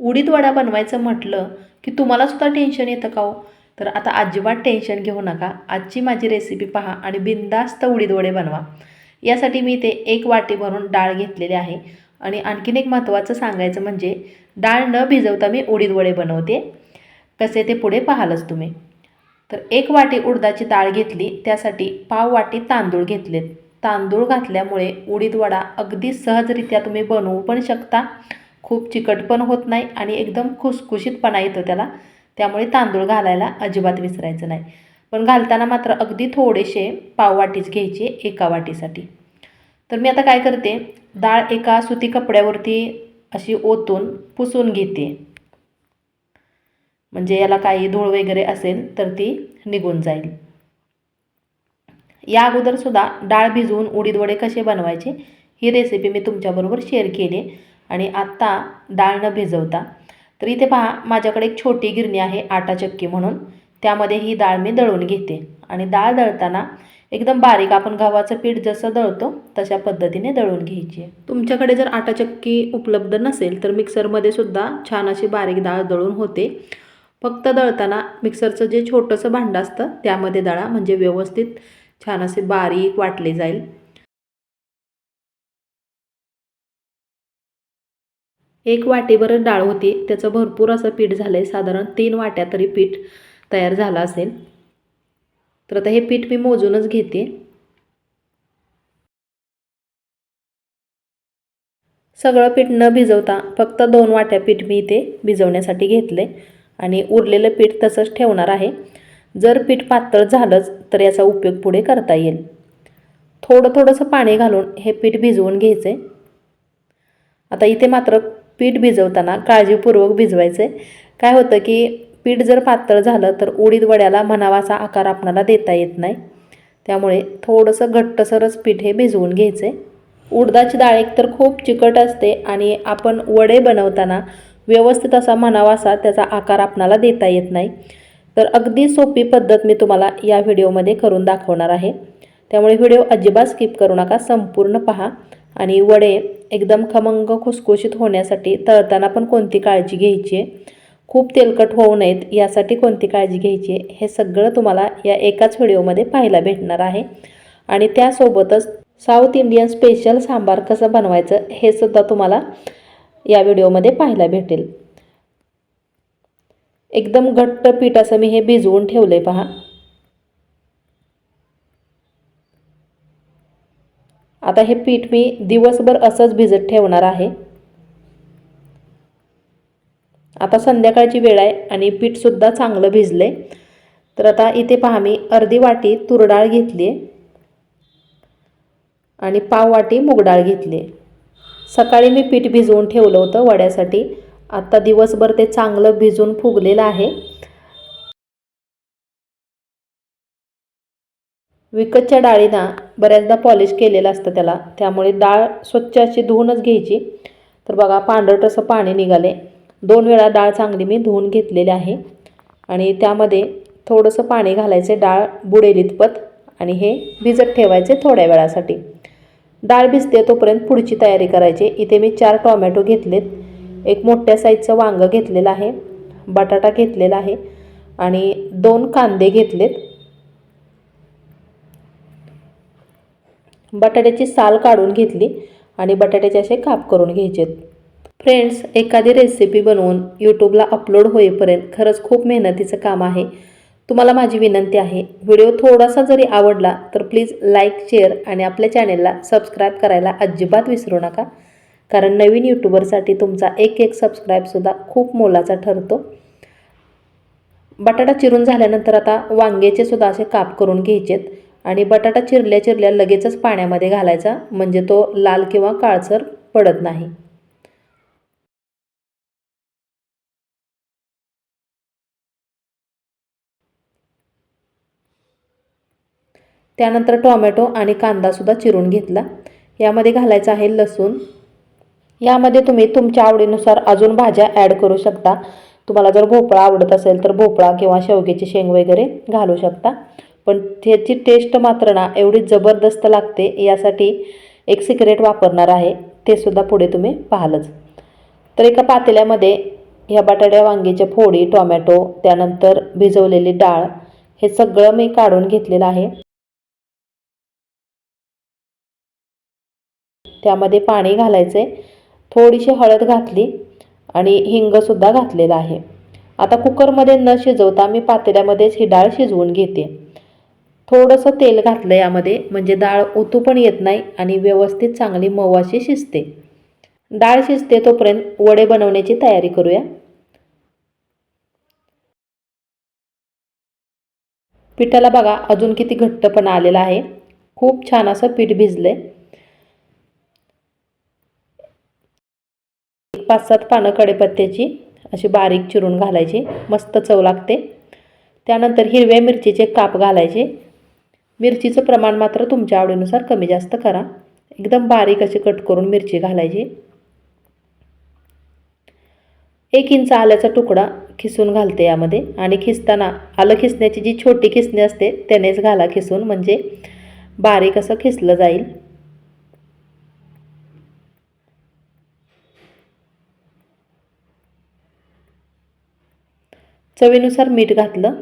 उडीद वडा बनवायचं म्हटलं की तुम्हालासुद्धा टेन्शन येतं का हो? तर आता अजिबात टेन्शन घेऊ नका. आजची माझी रेसिपी पहा आणि बिंदास्त उडीद वडे बनवा. यासाठी मी ते एक वाटी भरून डाळ घेतलेली आहे आणि आणखीन एक महत्त्वाचं सांगायचं म्हणजे डाळ न भिजवता मी उडीद वडे बनवते. कसे ते पुढे पाहालच तुम्ही. तर एक वाटी उडदाची डाळ घेतली त्यासाठी पाव वाटी तांदूळ घेतलेत. तांदूळ घातल्यामुळे उडीद वडा अगदी सहजरित्या तुम्ही बनवू पण शकता. खूप चिकट पण होत नाही आणि एकदम खुसखुशीतपणा येतो त्याला. त्यामुळे तांदूळ घालायला अजिबात विसरायचं नाही. पण घालताना मात्र अगदी थोडेसे पाव वाटीच घ्यायचे एका वाटीसाठी. तर मी आता काय करते? डाळ एका सुती कपड्यावरती अशी ओतून पुसून घेते. म्हणजे याला काही धूळ वगैरे असेल तर ती निघून जाईल. या अगोदरसुद्धा डाळ भिजवून उडीदवडे कसे बनवायचे ही रेसिपी मी तुमच्याबरोबर शेअर केली. आणि आत्ता डाळ न भिजवता. तर इथे पहा माझ्याकडे एक छोटी गिरणी आहे आटा चक्की म्हणून. त्यामध्ये ही डाळ मी दळून घेते. आणि डाळ दळताना एकदम बारीक आपण गव्हाचं पीठ जसं दळतो तशा पद्धतीने दळून घ्यायची आहे. तुमच्याकडे जर आटा चक्की उपलब्ध नसेल तर मिक्सरमध्ये सुद्धा छान अशी बारीक डाळ दळून होते. फक्त दळताना मिक्सरचं जे छोटंसं भांडं असतं त्यामध्ये दळा म्हणजे व्यवस्थित छान असे बारीक वाटले जाईल. एक वाटीभर डाळ होती. त्याचं भरपूर असं पीठ झालं आहे साधारण तीन वाट्या तरी पीठ तयार झालं असेल. तर आता हे पीठ मी मोजूनच घेते. सगळं पीठ न भिजवता फक्त दोन वाट्या पीठ मी इथे भिजवण्यासाठी घेतले आणि उरलेलं पीठ तसंच ठेवणार आहे. जर पीठ पातळ झालंच तर याचा उपयोग पुढे करता येईल. थोडं थोडंसं पाणी घालून हे पीठ भिजवून घ्यायचं आहे आता इथे मात्र पीठ भिजवताना काळजीपूर्वक भिजवायचं. आहे काय होतं की पीठ जर पातळ झालं तर उडीद वड्याला म्हणावाचा आकार आपणाला देता येत नाही. त्यामुळे थोडंसं घट्टसरच पीठ हे भिजवून घ्यायचं. आहे उडदाची डाळ एक तर खूप चिकट असते आणि आपण वडे बनवताना व्यवस्थित असा म्हणावासा त्याचा आकार आपणाला देता येत नाही. तर अगदी सोपी पद्धत मी तुम्हाला या व्हिडिओमध्ये करून दाखवणार आहे. त्यामुळे व्हिडिओ अजिबात स्किप करू नका संपूर्ण पहा. आणि वडे एकदम खमंग खुसखुशीत होण्यासाठी तळताना पण कोणती काळजी घ्यायची? आहे खूप तेलकट होऊ नयेत यासाठी कोणती काळजी घ्यायची? आहे हे सगळं तुम्हाला या एकाच व्हिडिओमध्ये पाहायला भेटणार आहे. आणि त्यासोबतच साऊथ इंडियन स्पेशल सांबार कसं बनवायचं हे सुद्धा तुम्हाला या व्हिडिओमध्ये पाहायला भेटेल. एकदम घट्ट पीठ असं मी हे भिजवून ठेवलं आहे पहा. आता हे पीठ मी दिवसभर असंच भिजत ठेवणार आहे. आता संध्याकाळची वेळ आहे आणि पीठसुद्धा चांगलं भिजलं आहे तर आता इथे पहा मी अर्धी वाटी तुरडाळ घेतली आहे आणि पाव वाटी मुगडाळ घेतली आहे सकाळी मी पीठ भिजवून ठेवलं होतं वड्यासाठी. आत्ता दिवसभर ते चांगलं भिजून फुगलेलं आहे. विकतच्या डाळीना बऱ्याचदा पॉलिश केलेलं असतं त्याला. त्यामुळे डाळ स्वच्छ अशी धुवूनच घ्यायची. तर बघा पांढरट असं पाणी निघाले दोन वेळा डाळ चांगली मी धुवून घेतलेली आहे. आणि त्यामध्ये थोडंसं पाणी घालायचे डाळ बुडेल इतपत आणि हे भिजत ठेवायचे थोड्या वेळासाठी. डाळ भिजते तोपर्यंत पुढची तयारी करायची. इथे मी चार टॉमॅटो घेतलेत. एक मोठ्या साईजचं वांगं घेतलेलं आहे. बटाटा घेतलेला आहे. आणि दोन कांदे घेतलेत. बटाट्याची साल काढून घेतली आणि बटाट्याचे असे काप करून घ्यायचेत फ्रेंड्स एखादी रेसिपी बनवून यूट्यूबला अपलोड होईपर्यंत खरंच खूप मेहनतीचं काम आहे. तुम्हाला माझी विनंती आहे व्हिडिओ थोडासा जरी आवडला तर प्लीज लाईक शेअर आणि आपल्या चॅनेलला सबस्क्राईब करायला अजिबात विसरू नका. कारण नवीन यूट्यूबरसाठी तुमचा एक एक सबस्क्राईबसुद्धा खूप मोलाचा ठरतो. बटाटा चिरून झाल्यानंतर आता वांग्याचे सुद्धा असे काप करून घ्यायचेत. आणि बटाटा चिरल्या चिरल्या लगेचच पाण्यामध्ये घालायचा म्हणजे तो लाल किंवा काळसर पडत नाही. त्यानंतर टॉमॅटो आणि कांदासुद्धा चिरून घेतला. यामध्ये घालायचं आहे लसूण. यामध्ये तुम्ही तुमच्या आवडीनुसार अजून भाज्या ॲड करू शकता. तुम्हाला जर भोपळा आवडत असेल तर भोपळा किंवा शेवग्याची शेंग वगैरे घालू शकता. पण त्याची टेस्ट मात्र ना एवढी जबरदस्त लागते यासाठी एक सिक्रेट वापरणार आहे. ते सुद्धा पुढे तुम्ही पाहालच. तर एका पातेल्यामध्ये ह्या बटाट्या वांगीच्या फोडी टोमॅटो त्यानंतर भिजवलेली डाळ हे सगळं मी काढून घेतलेलं आहे. त्यामध्ये पाणी घालायचे थोडीशी हळद घातली आणि हिंगसुद्धा घातलेला आहे. आता कुकरमध्ये न शिजवता मी पातेल्यामध्येच ही डाळ शिजवून घेते. थोडंसं तेल घातलं यामध्ये म्हणजे डाळ ओतू पण येत नाही आणि व्यवस्थित चांगली मऊ अशी शिजते. डाळ शिजते तोपर्यंत वडे बनवण्याची तयारी करूया. पिठाला बघा अजून किती घट्टपणा आलेला आहे. खूप छान असं पीठ भिजले पाच सात पानं कडेपत्त्याची अशी बारीक चिरून घालायची. मस्त चव लागते. त्यानंतर हिरव्या मिरचीचे काप घालायचे. मिरचीचं प्रमाण मात्र तुमच्या आवडीनुसार कमी जास्त करा. एकदम बारीक अशी कट करून मिरची घालायची. एक इंच आल्याचा तुकडा खिसून घालते यामध्ये आणि खिसताना आलं खिसण्याची जी छोटी खिसणी असते त्यानेच घाला खिसून म्हणजे बारीक असं खिसलं जाईल. चवीनुसार मीठ घातलं.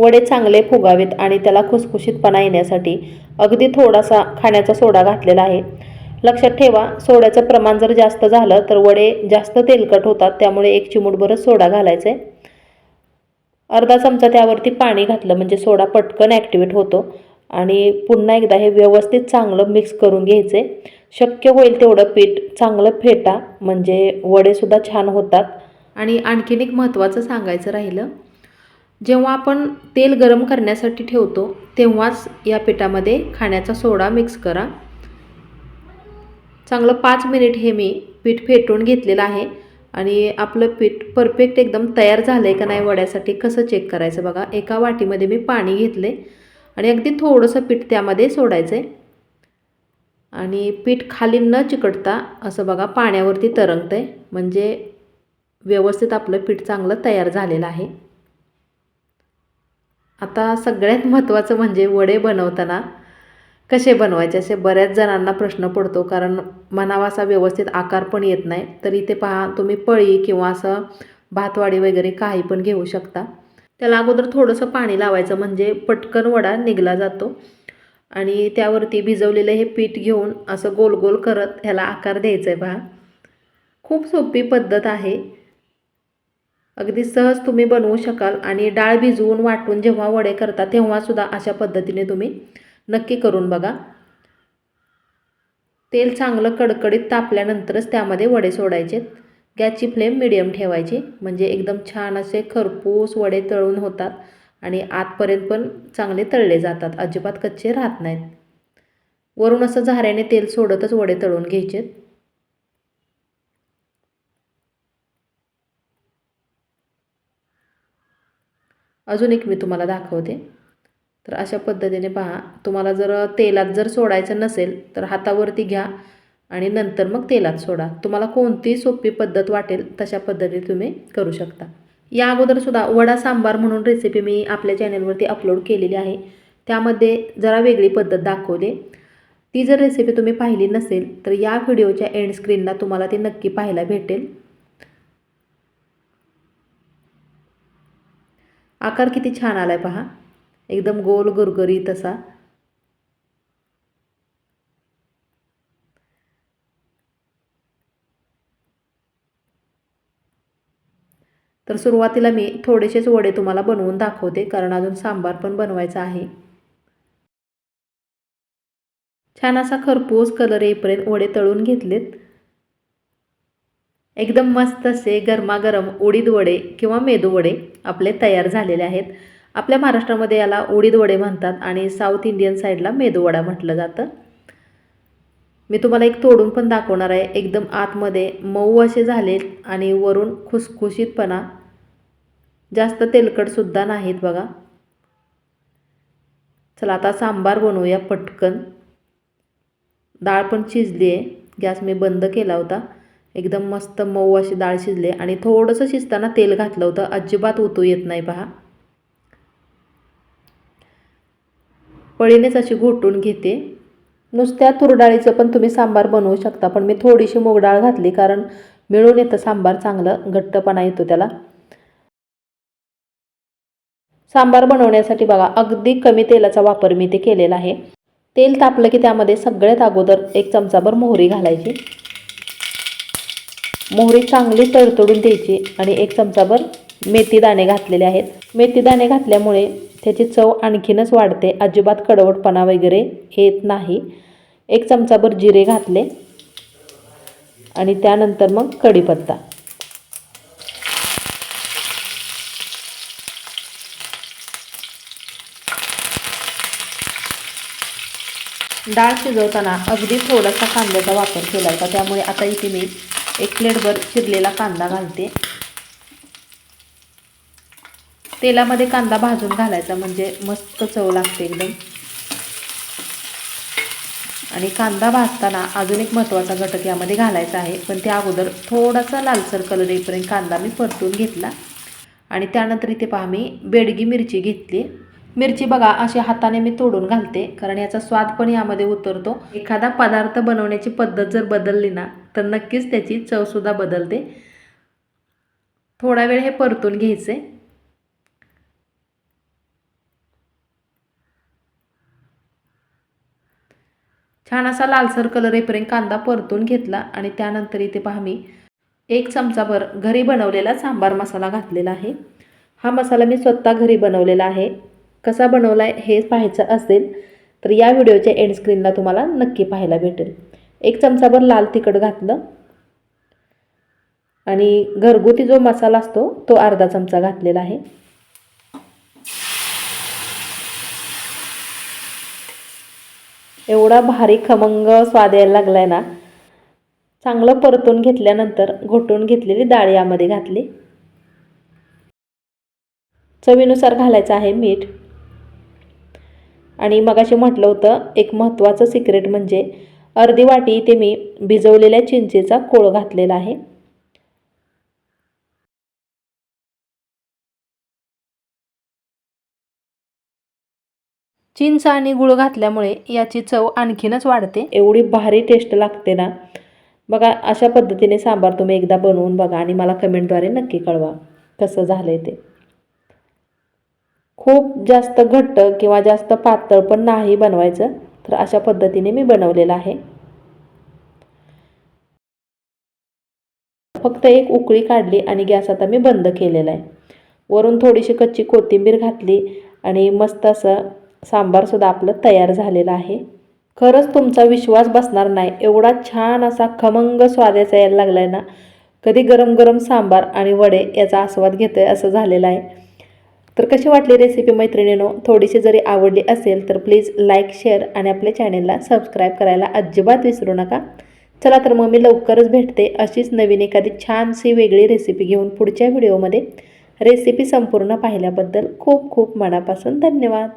वडे चांगले फुगावेत आणि त्याला खुसखुशीतपणा येण्यासाठी अगदी थोडासा खाण्याचा सोडा घातलेला आहे. लक्षात ठेवा सोड्याचं प्रमाण जर जास्त झालं तर वडे जास्त तेलकट होतात त्यामुळे एक चिमूटभरच सोडा घालायचा. आहे अर्धा चमचा त्यावरती पाणी घातलं म्हणजे सोडा पटकन ॲक्टिवेट होतो. आणि पुन्हा एकदा हे व्यवस्थित चांगलं मिक्स करून घ्यायचे. शक्य होईल तेवढं पीठ चांगलं फेटा म्हणजे वडेसुद्धा छान होतात. आणि आणखीन एक महत्त्वाचं सांगायचं राहिलं जेव्हा आपण तेल गरम करण्यासाठी ठेवतो तेव्हाच या पिठामध्ये खाण्याचा सोडा मिक्स करा. चांगलं पाच मिनिट हे मी पीठ फेटून घेतलेलं आहे आणि आपलं पीठ परफेक्ट एकदम तयार झालं आहे का नाही वड्यासाठी कसं चेक करायचं बघा. एका वाटीमध्ये मी पाणी घेतले आणि अगदी थोडंसं पीठ त्यामध्ये सोडायचं आहे आणि पीठ खाली न चिकटता असं बघा पाण्यावरती तरंगतं आहे म्हणजे व्यवस्थित आपलं पीठ चांगलं तयार झालेलं आहे. आता सगळ्यात महत्त्वाचं म्हणजे वडे बनवताना कसे बनवायचे? असे बऱ्याच जणांना प्रश्न पडतो कारण मनावा असा व्यवस्थित आकार पण येत नाही. तर इथे पहा तुम्ही पळी किंवा असं भातवाडी वगैरे काही पण घेऊ शकता. त्याला अगोदर थोडंसं पाणी लावायचं म्हणजे पटकन वडा निघला जातो. आणि त्यावरती भिजवलेलं हे पीठ घेऊन असं गोल गोल करत ह्याला आकार द्यायचा आहे पहा खूप सोपी पद्धत आहे. अगदी सहज तुम्ही बनवू शकाल आणि डाळ भिजवून वाटून जेव्हा वडे करता तेव्हासुद्धा अशा पद्धतीने तुम्ही नक्की करून बघा. तेल चांगलं कडकडीत तापल्यानंतरच त्यामध्ये वडे सोडायचे. गॅसची फ्लेम मिडियम ठेवायची म्हणजे एकदम छान असे खरपूस वडे तळून होतात आणि आतपर्यंत पण चांगले तळले जातात अजिबात कच्चे राहत नाहीत. वरून असं झाऱ्याने तेल सोडतच वडे तळून घ्यायचेत. अजून एक मी तुम्हाला दाखवते. तर अशा पद्धतीने पहा तुम्हाला जर तेलात जर सोडायचं नसेल तर हातावरती घ्या आणि नंतर मग तेलात सोडा. तुम्हाला कोणती सोपी पद्धत वाटेल तशा पद्धतीने तुम्ही करू शकता. या अगोदरसुद्धा वडा सांबार म्हणून रेसिपी मी आपल्या चॅनलवरती अपलोड केलेली आहे. त्यामध्ये जरा वेगळी पद्धत दाखवली ती जर रेसिपी तुम्ही पाहिली नसेल तर या व्हिडिओच्या एंड स्क्रीनला तुम्हाला ती नक्की पाहायला भेटेल. आकार किती छान आला आहे पहा. एकदम गोल गुरगुरी तसा तर सुरुवातीला मी थोडेसेच वडे तुम्हाला बनवून दाखवते कारण अजून सांबार पण बनवायचा आहे. छान असा खरपूस कलर येईपर्यंत वडे तळून घेतलेत. एकदम मस्त असे गरमागरम उडीद वडे किंवा मेदू वडे आपले तयार झालेले आहेत. आपल्या महाराष्ट्रामध्ये याला उडीद वडे म्हणतात आणि साऊथ इंडियन साईडला मेदू वडा म्हटलं जातं. मी तुम्हाला एक तोडून पण दाखवणार आहे. एकदम आतमध्ये मऊ असे झाले आणि वरून खुसखुशीतपणा. जास्त तेलकटसुद्धा नाहीत बघा. चला आता सांबार बनवूया पटकन. डाळ पण शिजली आहे गॅस मी बंद केला होता. एकदम मस्त मऊ अशी डाळ शिजले आणि थोडंसं शिजताना तेल घातलं होतं. अजिबात उतू येत नाही पहा. पळीनेच अशी घोटून घेते. नुसत्या तुरडाळीचं पण तुम्ही सांबार बनवू शकता पण मी थोडीशी मूग डाळ घातली कारण मिळून येतं सांबार चांगलं घट्टपणा येतो त्याला. सांबार बनवण्यासाठी बघा अगदी कमी तेलाचा वापर मी ते केलेला आहे. तेल तापलं की त्यामध्ये सगळ्यात अगोदर एक चमचाभर मोहरी घालायची. मोहरी चांगली तडतडून द्यायची आणि एक चमचाभर मेथी दाणे घातलेले आहेत. मेथी दाणे घातल्यामुळे त्याची चव आणखीनच वाढते. अजिबात कडवटपणा वगैरे येत नाही. एक चमचाभर जिरे घातले आणि त्यानंतर मग कढीपत्ता. डाळ शिजवताना अगदी थोडासा कांद्याचा वापर केला होता त्यामुळे आता इथे मी एक प्लेटभर चिरलेला कांदा घालते. तेलामध्ये कांदा भाजून घालायचा म्हणजे मस्त चव लागते एकदम. आणि कांदा भाजताना अजून एक महत्त्वाचा घटक यामध्ये घालायचा आहे पण त्या अगोदर थोडासा लालसर कलर येईपर्यंत कांदा मी परतून घेतला. आणि त्यानंतर इथे पहा मी बेडगी मिरची घेतली. मिरची बघा अशी हाताने मी तोडून घालते कारण याचा स्वाद पण यामध्ये उतरतो. एखादा पदार्थ बनवण्याची पद्धत जर बदलली ना तर नक्कीच त्याची चवसुद्धा बदलते. थोडा वेळ हे परतून घ्यायचे. छान असा लालसर कलर येपर्यंत कांदा परतून घेतला आणि त्यानंतर इथे पहा मी एक चमचाभर घरी बनवलेला सांबार मसाला घातलेला आहे. हा मसाला मी स्वतः घरी बनवलेला आहे. कसा बनवला आहे हे पाहायचं असेल तर या व्हिडिओच्या एंड स्क्रीनला तुम्हाला नक्की पाहायला भेटेल. एक चमचाभर लाल तिखट घातलं. आणि घरगुती जो मसाला असतो तो अर्धा चमचा घातलेला आहे. एवढा भारी खमंग स्वाद यायला लागला आहे ना. चांगलं परतून घेतल्यानंतर घोटून घेतलेली डाळ यामध्ये घातली. चवीनुसार घालायचं आहे मीठ. आणि मगाशी म्हटलं होतं एक महत्त्वाचं सिक्रेट म्हणजे अर्धी वाटी इथे मी भिजवलेल्या चिंचेचा कोळ घातलेला आहे. चिंच आणि गुळ घातल्यामुळे याची चव आणखीनच वाढते. एवढी भारी टेस्ट लागते ना. बघा अशा पद्धतीने सांबार तुम्ही एकदा बनवून बघा आणि मला कमेंटद्वारे नक्की कळवा. कसं झालं आहे ते. खूप जास्त घट्ट किंवा जास्त पातळ पण नाही बनवायचं तर अशा पद्धतीने मी बनवलेलं आहे. फक्त एक उकळी काढली आणि गॅस आता मी बंद केलेला आहे. वरून थोडीशी कच्ची कोथिंबीर घातली आणि मस्त असं सांबारसुद्धा आपलं तयार झालेलं आहे. खरंच तुमचा विश्वास बसणार नाही एवढा छान असा खमंग स्वादाचा यायला लागला आहे ना. कधी गरम गरम सांबार आणि वडे याचा आस्वाद घेतो आहे असं झालेलं आहे. तर कशी वाटली रेसिपी मैत्रिणीनो? थोडीशी जरी आवडली असेल तर प्लीज लाईक शेअर आणि आपल्या चॅनेलला सबस्क्राईब करायला अजिबात विसरू नका. चला तर मग मी लवकरच भेटते अशीच नवीन एखादी छानशी वेगळी रेसिपी घेऊन पुढच्या व्हिडिओमध्ये रेसिपी संपूर्ण पाहिल्याबद्दल खूप खूप मनापासून धन्यवाद.